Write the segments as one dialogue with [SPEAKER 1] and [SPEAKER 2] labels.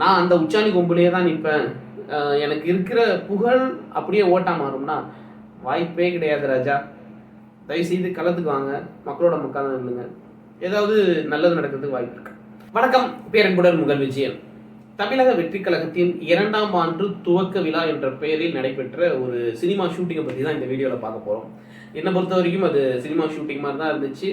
[SPEAKER 1] நான் அந்த உச்சாணி கொம்புலேயே தான் நிற்பேன். எனக்கு இருக்கிற புகழ் அப்படியே ஓட்டா மாறும்னா வாய்ப்பே கிடையாது ராஜா. தயவுசெய்து களத்துக்கு வாங்க. மக்களோட மக்கள் நில்லுங்க. ஏதாவது நல்லது நடக்கிறதுக்கு வாய்ப்பு இருக்கு. வணக்கம். பேரன்புடன் முகல் விஜயன். தமிழக வெற்றி கழகத்தின் இரண்டாம் ஆண்டு துவக்க விழா என்ற பெயரில் நடைபெற்ற ஒரு சினிமா ஷூட்டிங்கை பற்றி தான் இந்த வீடியோவில் பார்க்க போகிறோம் என்னை பொறுத்த வரைக்கும் அது சினிமா ஷூட்டிங் மாதிரி தான் இருந்துச்சு.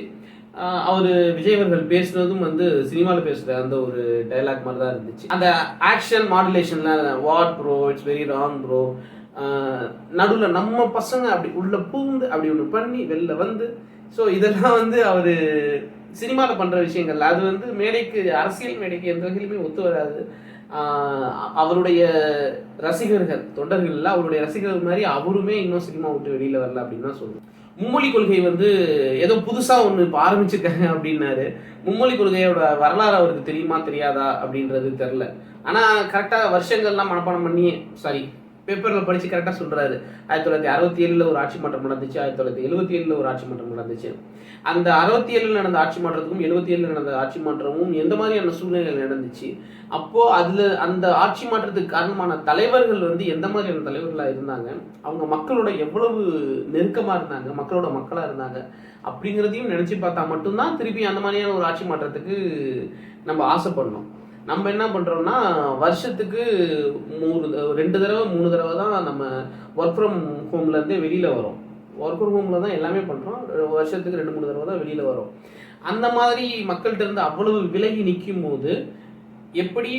[SPEAKER 1] அவர் விஜய் அவர்கள் பேசுனதும் வந்து சினிமாவில் பேசுகிற அந்த ஒரு டைலாக் மாதிரி தான் இருந்துச்சு. அந்த action மாடுலேஷன்லாம் what bro it's very wrong bro நடுவில் நம்ம பசங்க அப்படி உள்ளே பூந்து அப்படி ஒன்று பண்ணி வெளில வந்து ஸோ இதெல்லாம் வந்து அவர் சினிமாவில் பண்ணுற விஷயங்கள் அது வந்து மேடைக்கு அரசியல் மேடைக்கு எந்த வகையிலுமே ஒத்து வராது. அவருடைய ரசிகர்கள் தொண்டர்கள் அவருடைய ரசிகர்கள் மாதிரி அவருமே இன்னும் சினிமா விட்டு வெளியில் வரல அப்படின்னு தான் சொல்லுவேன் மும்மொழி கொள்கை வந்து ஏதோ புதுசாக ஒன்று இப்போ ஆரம்பிச்சிருக்காங்க அப்படின்னாரு. மும்மொழி கொள்கையோட வரலாறு அவருக்கு தெரியுமா தெரியாதா அப்படின்றது தெரில ஆனால் கரெக்டாக வருஷங்கள்லாம் மனப்பாடம் பண்ணி சாரி பேப்பரில் படித்து கரெக்டாக சொல்கிறாரு ஆயிரத்தி தொள்ளாயிரத்தி அறுபத்தி ஏழில் ஒரு ஆட்சி மாற்றம் நடந்துச்சு ஆயிரத்தி தொள்ளாயிரத்தி எழுபத்தி ஏழில் ஒரு ஆட்சி மாற்றம் நடந்துச்சு. அந்த அறுபத்தி ஏழில் நடந்த ஆட்சி மாற்றத்துக்கும் எழுபத்தி ஏழில் நடந்த ஆட்சி மாற்றமும் எந்த மாதிரியான சூழ்நிலைகள் நடந்துச்சு? அப்போது அதில் அந்த ஆட்சி மாற்றத்துக்கு காரணமான தலைவர்கள் வந்து எந்த மாதிரியான தலைவர்களாக இருந்தாங்க? அவங்க மக்களோட எவ்வளவு நெருக்கமாக இருந்தாங்க? மக்களோட மக்களாக இருந்தாங்க? அப்படிங்கிறதையும் நினச்சி பார்த்தா மட்டும்தான் திருப்பி அந்த மாதிரியான ஒரு ஆட்சி மாற்றத்துக்கு நம்ம ஆசைப்படணும். நம்ம என்ன பண்ணுறோம்னா வருஷத்துக்கு மூணு ரெண்டு தடவை மூணு தடவை தான் நம்ம ஒர்க் ஃப்ரம் ஹோம்லேருந்தே வெளியில் வரோம். ஒர்க் ஃப்ரம் ஹோமில் தான் எல்லாமே பண்ணுறோம் வருஷத்துக்கு ரெண்டு மூணு தடவை தான் வெளியில் வரோம். அந்த மாதிரி மக்கள்கிட்ட இருந்து அவ்வளவு விலகி நிற்கும் போது எப்படி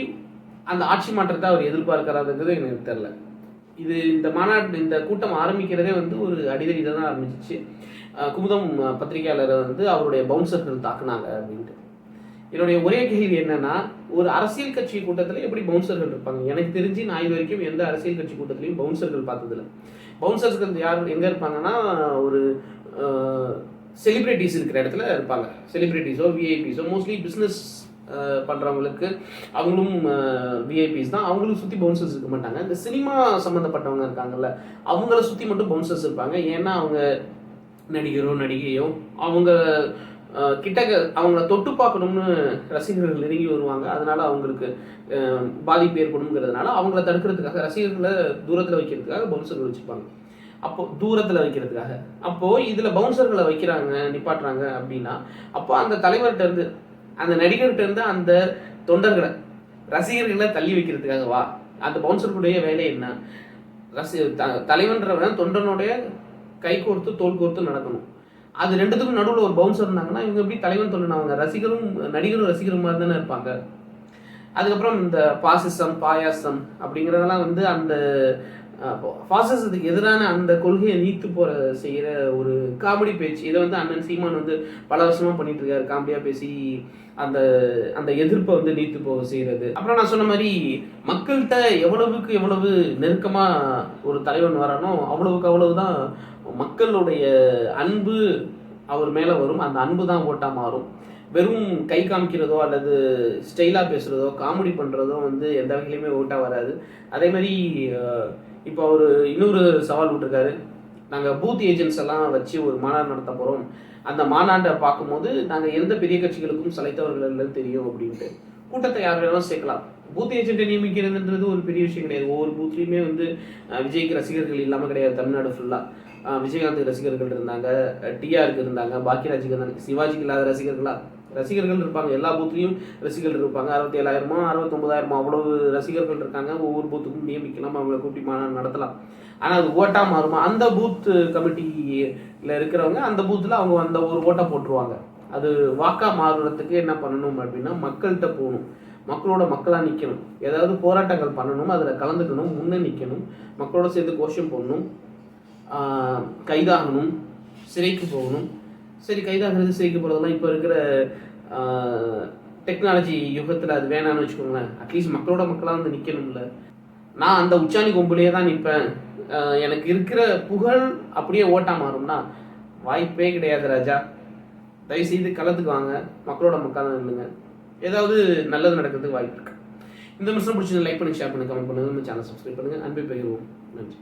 [SPEAKER 1] அந்த ஆட்சி மாற்றத்தை அவர் எதிர்பார்க்கறாதுங்கிறது எனக்கு தெரில இது இந்த மாநாட்டு இந்த கூட்டம் ஆரம்பிக்கிறதே வந்து ஒரு அடிதடி தான் ஆரம்பிச்சிச்சு. குமுதம் பத்திரிகையாளரை வந்து அவருடைய பவுன்சர்கள் தாக்குனாங்க அப்படின்ட்டு. என்னுடைய ஒரே கேள்வி என்னன்னா ஒரு அரசியல் கட்சி கூட்டத்தில் எப்படி பவுன்சர்கள் இருப்பாங்க? எனக்கு தெரிஞ்சு நான் இது வரைக்கும் எந்த அரசியல் கட்சி கூட்டத்திலையும் பவுன்சர்கள் பார்த்ததில்ல. பவுன்சர்ஸ்கள் யார் எங்கே இருப்பாங்கன்னா ஒரு செலிப்ரிட்டிஸ் இருக்கிற இடத்துல இருப்பாங்க. செலிப்ரிட்டிஸோ விஐபிஸோ மோஸ்ட்லி பிஸ்னஸ் பண்ணுறவங்களுக்கு அவங்களும் விஐபிஸ் தான். அவங்களும் சுற்றி பவுன்சர்ஸ் இருக்க மாட்டாங்க. இந்த சினிமா சம்மந்தப்பட்டவங்க இருக்காங்கல்ல அவங்கள சுற்றி மட்டும் பவுன்சர்ஸ் இருப்பாங்க. ஏன்னா அவங்க நடிகரோ நடிகையோ அவங்க கிட்டக்க அவங்கள தொட்டு பார்க்கணும்னு ரசிகர்கள் நெருங்கி வருவாங்க. அதனால அவங்களுக்கு பாதிப்பு ஏற்படும்ங்கிறதுனால அவங்கள தடுக்கிறதுக்காக ரசிகர்களை தூரத்தில் வைக்கிறதுக்காக பவுன்சர்கள் வச்சுப்பாங்க அப்போ தூரத்தில் வைக்கிறதுக்காக. அப்போ இதில் பவுன்சர்களை வைக்கிறாங்க நிப்பாட்டுறாங்க அப்படின்னா அப்போ அந்த தலைவர்கிட்ட இருந்து அந்த நடிகர்கிட்ட இருந்து அந்த தொண்டர்களை ரசிகர்களை தள்ளி வைக்கிறதுக்காக வா. அந்த பவுன்சர்களுடைய வேலை என்ன? ரசி த- தலைவன்றவன் தொண்டனுடைய கை கோர்த்து தோல் கோர்த்து நடக்கணும். அது ரெண்டுத்துக்கும் நடுவில் ஒரு பவுன்சர் இருந்தாங்கன்னா இவங்க எப்படி தலைவன் தொண்டன் அவங்க ரசிகரும் நடிகரும் ரசிகரும் மாதிரி தானே இருப்பாங்க. அதுக்கப்புறம் இந்த பாசிசம் பாயாசம் அப்படிங்கிறதெல்லாம் வந்து அந்த பாசிசத்துக்கு எதிரான அந்த கொள்கையை நீத்து போற செய்கிற ஒரு காமெடி பேச்சு. இதை வந்து அண்ணன் சீமான் வந்து பல வருஷமா பண்ணிட்டு இருக்காரு. காமெடியா பேசி அந்த அந்த எதிர்ப்பை வந்து நீத்து போக செய்கிறது அப்புறம் நான் சொன்ன மாதிரி மக்கள்கிட்ட எவ்வளவுக்கு எவ்வளவு நெருக்கமா ஒரு தலைவன் வரானோ அவ்வளவுக்கு அவ்வளவுதான் மக்களுடைய அன்பு அவர் மேலே வரும். அந்த அன்பு தான் ஓட்டா மாறும். வெறும் கை காமிக்கிறதோ அல்லது ஸ்டைலாக பேசுகிறதோ காமெடி பண்ணுறதோ வந்து எந்த வகையிலுமே ஓட்டாக வராது. அதே மாதிரி இப்போ அவர் இன்னொரு சவால் விட்டுருக்காரு. நாங்கள் பூத் ஏஜென்ட்ஸ் எல்லாம் வச்சு ஒரு மாநாடு நடத்த போகிறோம் அந்த மாநாட்டை பார்க்கும்போது நாங்கள் எந்த பெரிய கட்சிகளுக்கும் சலைத்தவர்கள் இல்லைன்னு தெரியும் அப்படின்ட்டு. கூட்டத்தை யார் வேணாலும் சேர்க்கலாம். பூத் ஏஜென்ட்டை நியமிக்கிறதுன்றது ஒரு பெரிய விஷயம் கிடையாது. ஒவ்வொரு பூத்லேயுமே வந்து விஜய்க்கு ரசிகர்கள் இல்லாமல் கிடையாது. தமிழ்நாடு ஃபுல்லாக விஜயகாந்த் ரசிகர்கள் இருந்தாங்க டிஆருக்கு இருந்தாங்க பாக்கியராஜுக்கு இருந்தாங்க சிவாஜிக்கு இல்லாத ரசிகர்களாக ரசிகர்கள் இருப்பாங்க. எல்லா பூத்துலேயும் ரசிகர்கள் இருப்பாங்க. அறுபத்தி ஏழாயிரமோ அறுபத்தொம்பதாயிரமோ அவ்வளவு ரசிகர்கள் இருக்காங்க. ஒவ்வொரு பூத்துக்கும் நியமிக்கலாம். அவங்கள கூட்டி மாநாடு நடத்தலாம். ஆனால் அது ஓட்டாக மாறுமா? அந்த பூத் கமிட்டியில் இருக்கிறவங்க அந்த பூத்தில் அவங்க அந்த ஒரு ஓட்டை போட்டுருவாங்க. அது வாக்காக மாறுறதுக்கு என்ன பண்ணணும் அப்படின்னா மக்கள்கிட்ட போகணும். மக்களோட மக்களாக நிற்கணும் ஏதாவது போராட்டங்கள் பண்ணணும். அதில் கலந்துக்கணும். முன்னே நிற்கணும் மக்களோட சேர்ந்து கோஷம் போடணும். கைதாகணும். சிறைக்கு போகணும். சரி கைதாகிறது சிறைக்கு போகிறதெல்லாம் இப்போ இருக்கிற டெக்னாலஜி யுகத்தில் அது வேணாம்னு வச்சுக்கோங்களேன். அட்லீஸ்ட் மக்களோட மக்களாக வந்து நிற்கணும்ல நான் அந்த உச்சாணி கொம்புலேயே தான் நிற்பேன் எனக்கு இருக்கிற புகழ் அப்படியே ஓட்டா மாறும்னா வாய்ப்பே கிடையாது ராஜா. தயவுசெய்து களத்துக்கு வாங்க. மக்களோட மக்களாக நில்லுங்க. ஏதாவது நல்லது நடக்கிறதுக்கு வாய்ப்பு இருக்கு. இந்த மிஷன் பிடிச்சி லைக் பண்ணி ஷேர் பண்ணி கமெண்ட் பண்ணுங்க. நம்ம சேனல் சப்ஸ்கிரைப் பண்ணுங்க. அன்பை பகிர்வோம் நன்றி.